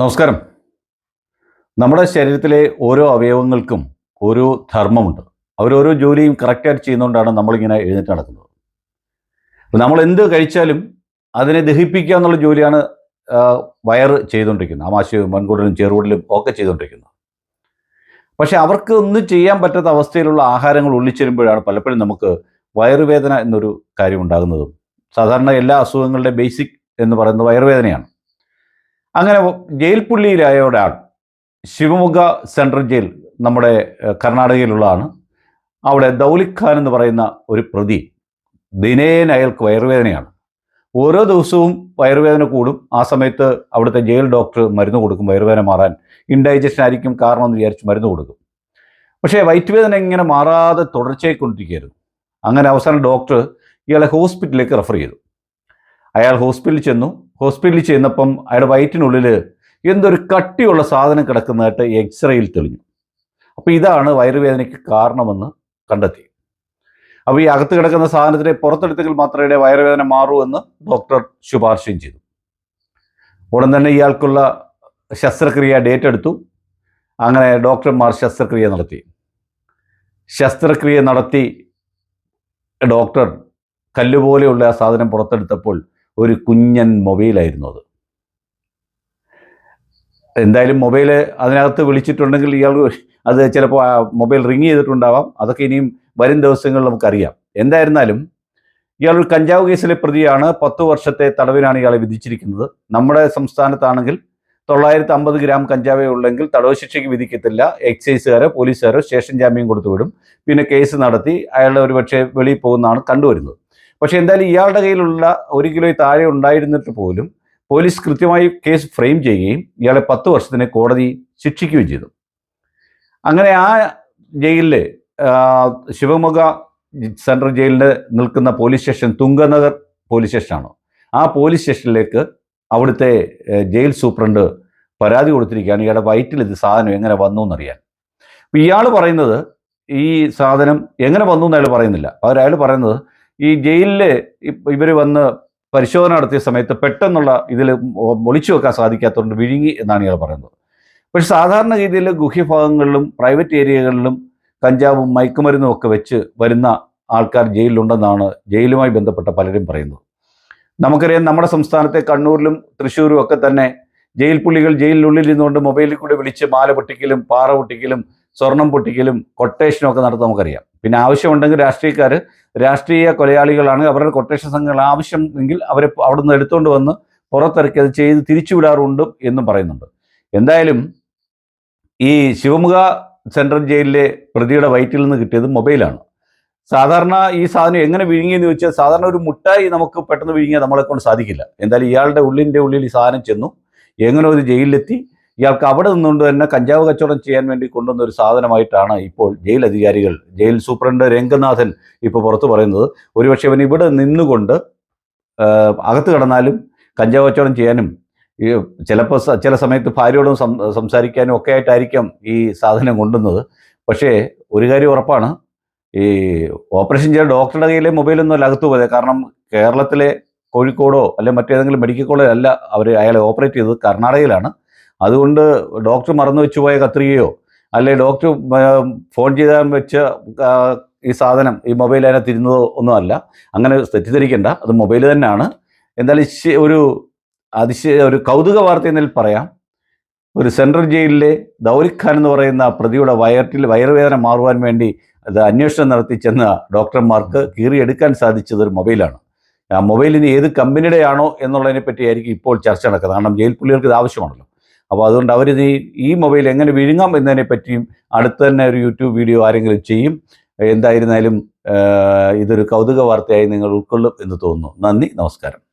നമസ്കാരം. നമ്മുടെ ശരീരത്തിലെ ഓരോ അവയവങ്ങൾക്കും ഓരോ ധർമ്മമുണ്ട്. അവരോരോ ജോലിയും കറക്റ്റായിട്ട് ചെയ്യുന്നതുകൊണ്ടാണ് നമ്മളിങ്ങനെ എഴുന്നേറ്റ് നടക്കുന്നത്. നമ്മൾ എന്ത് കഴിച്ചാലും അതിനെ ദഹിപ്പിക്കുക എന്നുള്ള ജോലിയാണ് വയറ് ചെയ്തുകൊണ്ടിരിക്കുന്നത് ആമാശയവും മൺകൂടലും ചെറുകൂടലും ഒക്കെ ചെയ്തുകൊണ്ടിരിക്കുന്നത് പക്ഷേ അവർക്ക് ഒന്നും ചെയ്യാൻ പറ്റാത്ത അവസ്ഥയിലുള്ള ആഹാരങ്ങൾ ഉള്ളിച്ചേരുമ്പോഴാണ് പലപ്പോഴും നമുക്ക് വയറുവേദന എന്നൊരു കാര്യം ഉണ്ടാകുന്നതും സാധാരണ എല്ലാ അസുഖങ്ങളുടെ ബേസിക് എന്ന് പറയുന്നത് വയറുവേദനയാണ്. അങ്ങനെ ജയിൽ പുള്ളിയിലായ ഒരാൾ ശിവമുഖ സെൻട്രൽ ജയിൽ നമ്മുടെ കർണാടകയിലുള്ളതാണ്. അവിടെ ദൗലിഖ് ഖാൻ എന്ന് പറയുന്ന ഒരു പ്രതി ദിനേന അയാൾക്ക് വയറുവേദനയാണ്. ഓരോ ദിവസവും വയറുവേദന കൂടും. ആ സമയത്ത് അവിടുത്തെ ജയിൽ ഡോക്ടർ മരുന്ന് കൊടുക്കും വയറുവേദന മാറാൻ. ഇൻഡൈജഷൻ ആയിരിക്കും കാരണം എന്ന് വിചാരിച്ച് മരുന്ന് കൊടുക്കും. പക്ഷേ വയറ്റുവേദന ഇങ്ങനെ മാറാതെ തുടർച്ചയായി കൊണ്ടിരിക്കുകയായിരുന്നു അങ്ങനെ അവസാനം ഡോക്ടർ ഇയാളെ ഹോസ്പിറ്റലിലേക്ക് റെഫർ ചെയ്തു. അയാൾ ഹോസ്പിറ്റലിൽ ചെന്നു. ഹോസ്പിറ്റലിൽ ചെന്നപ്പം അയാളുടെ വയറ്റിനുള്ളിൽ എന്തൊരു കട്ടിയുള്ള സാധനം കിടക്കുന്നതായിട്ട് എക്സ്റേയിൽ തെളിഞ്ഞു. അപ്പോൾ ഇതാണ് വയറുവേദനയ്ക്ക് കാരണമെന്ന് കണ്ടെത്തി. അപ്പോൾ ഈ അകത്ത് കിടക്കുന്ന സാധനത്തിനെ പുറത്തെടുത്തെങ്കിൽ മാത്രമേ വയറുവേദന മാറൂ എന്ന് ഡോക്ടർ ശുപാർശയും ചെയ്തു. ഉടൻ തന്നെ ഇയാൾക്കുള്ള ശസ്ത്രക്രിയ ഡേറ്റ് എടുത്തു. അങ്ങനെ ഡോക്ടർമാർ ശസ്ത്രക്രിയ നടത്തി. ശസ്ത്രക്രിയ നടത്തി ഡോക്ടർ കല്ലുപോലെയുള്ള ആ സാധനം പുറത്തെടുത്തപ്പോൾ ഒരു കുഞ്ഞൻ മൊബൈലായിരുന്നു അത്. എന്തായാലും മൊബൈൽ അതിനകത്ത് വിളിച്ചിട്ടുണ്ടെങ്കിൽ ഇയാൾ അത് ചിലപ്പോൾ ആ മൊബൈൽ റിങ് ചെയ്തിട്ടുണ്ടാവാം. അതൊക്കെ ഇനിയും വരും ദിവസങ്ങളിൽ നമുക്കറിയാം. എന്തായിരുന്നാലും ഇയാൾ ഒരു കഞ്ചാവ് കേസിലെ പ്രതിയാണ്. പത്ത് വർഷത്തെ തടവിനാണ് ഇയാളെ വിധിച്ചിരിക്കുന്നത്. നമ്മുടെ സംസ്ഥാനത്താണെങ്കിൽ തൊള്ളായിരത്തി അമ്പത് ഗ്രാം കഞ്ചാവേ ഉള്ളെങ്കിൽ തടവ് ശിക്ഷയ്ക്ക് വിധിക്കത്തില്ല. എക്സൈസുകാരോ പോലീസുകാരോ സ്റ്റേഷൻ ജാമ്യം കൊടുത്തു വിടും പിന്നെ കേസ് നടത്തി അയാളുടെ ഒരു പക്ഷേ വെളിയിൽ പോകുന്നതാണ് കണ്ടുവരുന്നത്. പക്ഷേ എന്തായാലും ഇയാളുടെ കയ്യിലുള്ള ഒരു കിലോ താഴെ ഉണ്ടായിരുന്നിട്ട് പോലും പോലീസ് കൃത്യമായി കേസ് ഫ്രെയിം ചെയ്യുകയും ഇയാളെ പത്ത് വർഷത്തിന് കോടതി ശിക്ഷിക്കുകയും ചെയ്തു. അങ്ങനെ ആ ജയിലിൽ ശിവമുഖ സെൻട്രൽ ജയിലിൽ നിൽക്കുന്ന പോലീസ് സ്റ്റേഷൻ തുങ്കനഗർ പോലീസ് സ്റ്റേഷനാണ്. ആ പോലീസ് സ്റ്റേഷനിലേക്ക് അവിടുത്തെ ജയിൽ സൂപ്രണ്ട് പരാതി കൊടുത്തിരിക്കുകയാണ്. ഇയാളുടെ വയറ്റിൽ ഇത് സാധനം എങ്ങനെ വന്നു എന്നറിയാൻ ഇയാൾ പറയുന്നത് ഈ സാധനം എങ്ങനെ വന്നു എന്ന് അയാൾ പറയുന്നില്ല. അവർ അയാൾ പറയുന്നത് ഈ ജയിലിൽ ഇവർ വന്ന് പരിശോധന നടത്തിയ സമയത്ത് പെട്ടെന്നുള്ള ഇതിൽ ഒളിച്ചു വെക്കാൻ സാധിക്കാത്തതുകൊണ്ട് വിഴുങ്ങി എന്നാണ് ഇയാൾ പറയുന്നത്. പക്ഷെ സാധാരണ രീതിയിൽ ഗുഹ്യഭാഗങ്ങളിലും പ്രൈവറ്റ് ഏരിയകളിലും കഞ്ചാവും മയക്കുമരുന്നും ഒക്കെ വെച്ച് വരുന്ന ആൾക്കാർ ജയിലിലുണ്ടെന്നാണ് ജയിലുമായി ബന്ധപ്പെട്ട പലരും പറയുന്നത്. നമുക്കറിയാം നമ്മുടെ സംസ്ഥാനത്തെ കണ്ണൂരിലും തൃശ്ശൂരും ഒക്കെ തന്നെ ജയിൽ പുള്ളികൾ ജയിലിനുള്ളിൽ ഇരുന്നുകൊണ്ട് മൊബൈലിൽ കൂടി വിളിച്ച് മാല പൊട്ടിക്കലും പാറ പൊട്ടിക്കലും സ്വർണം പൊട്ടിക്കലും കൊട്ടേഷനും ഒക്കെ നടത്താൻ നമുക്കറിയാം. പിന്നെ ആവശ്യമുണ്ടെങ്കിൽ രാഷ്ട്രീയക്കാർ രാഷ്ട്രീയ കൊലയാളികളാണ് അവരുടെ കൊട്ടേഷൻ സംഘങ്ങൾ ആവശ്യമെങ്കിൽ അവരെ അവിടെ നിന്ന് എടുത്തുകൊണ്ട് വന്ന് പുറത്തിറക്കി അത് ചെയ്ത് തിരിച്ചുവിടാറുണ്ട് എന്നും പറയുന്നുണ്ട്. എന്തായാലും ഈ ശിവമുഖ സെൻട്രൽ ജയിലിലെ പ്രതിയുടെ വയറ്റിൽ നിന്ന് കിട്ടിയത് മൊബൈലാണ് സാധാരണ ഈ സാധനം എങ്ങനെ വിഴുങ്ങിയെന്ന് ചോദിച്ചാൽ സാധാരണ ഒരു മുട്ടായി നമുക്ക് പെട്ടെന്ന് വിഴുങ്ങിയാൽ നമ്മളെ കൊണ്ട് സാധിക്കില്ല. എന്തായാലും ഇയാളുടെ ഉള്ളിന്റെ ഉള്ളിൽ ഈ സാധനം ചെന്നു. എങ്ങനെ ഒരു ജയിലിലെത്തി. ഇയാൾക്ക് അവിടെ നിന്നുകൊണ്ട് തന്നെ കഞ്ചാവ് കച്ചവടം ചെയ്യാൻ വേണ്ടി കൊണ്ടുവന്ന ഒരു സാധനമായിട്ടാണ് ഇപ്പോൾ ജയിൽ അധികാരികൾ ജയിൽ സൂപ്രണ്ട് രംഗനാഥൻ ഇപ്പോൾ പുറത്തു പറയുന്നത്. ഒരുപക്ഷെ അവൻ ഇവിടെ നിന്നുകൊണ്ട് അകത്ത് കടന്നാലും കഞ്ചാവ് കച്ചവടം ചെയ്യാനും ചിലപ്പോൾ ചില സമയത്ത് ഭാര്യയോടും സംസാരിക്കാനും ഒക്കെ ആയിട്ടായിരിക്കാം ഈ സാധനം കൊണ്ടുവന്നത്. പക്ഷേ ഒരു കാര്യം ഉറപ്പാണ് ഈ ഓപ്പറേഷൻ ചെയ്ത ഡോക്ടറുടെ കയ്യിലെ മൊബൈലൊന്നും അല്ല അകത്ത് പോയത്. കാരണം കേരളത്തിലെ കോഴിക്കോടോ അല്ലെ മറ്റേതെങ്കിലും മെഡിക്കൽ കോളേജ് അല്ല അവർ അയാളെ ഓപ്പറേറ്റ് ചെയ്തത് കർണാടകയിലാണ്. അതുകൊണ്ട് ഡോക്ടർ മറന്നു വെച്ചു പോയ കത്രികയോ അല്ലെ ഡോക്ടർ ഫോൺ ചെയ്താൽ വെച്ച ഈ സാധനം ഈ മൊബൈൽ അതിനകത്ത് ഇരുന്നതോ ഒന്നും അല്ല. അങ്ങനെ തെറ്റിദ്ധരിക്കേണ്ട. അത് മൊബൈൽ തന്നെയാണ്. എന്തായാലും ഒരു അതിശയ ഒരു കൗതുക വാർത്ത എന്നതിൽ പറയാം. ഒരു സെൻട്രൽ ജയിലിലെ ദൗരിഖാൻ ഖാൻ എന്ന് പറയുന്ന പ്രതിയുടെ വയറ്റിൽ വയറുവേദന മാറുവാൻ വേണ്ടി അത് അന്വേഷണം നടത്തി ചെന്ന ഡോക്ടർമാർക്ക് കീറിയെടുക്കാൻ സാധിച്ചത് ഒരു മൊബൈലാണ്. ആ മൊബൈലിന് ഏത് കമ്പനിയുടെ ആണോ എന്നുള്ളതിനെ പറ്റിയായിരിക്കും ഇപ്പോൾ ചർച്ച നടക്കുന്നത് കാരണം ജയിൽ പുള്ളികൾക്ക് ഇത് ആവശ്യമാണല്ലോ. അപ്പോൾ അതുകൊണ്ട് അവർ ഈ- മൊബൈൽ എങ്ങനെ വിഴുങ്ങാം എന്നതിനെ പറ്റിയും അടുത്ത് തന്നെ ഒരു യൂട്യൂബ് വീഡിയോ ആരെങ്കിലും ചെയ്യും എന്തായിരുന്നാലും ഇതൊരു കൗതുക വാർത്തയായി നിങ്ങൾ ഉൾക്കൊള്ളും എന്ന് തോന്നുന്നു. നന്ദി നമസ്കാരം.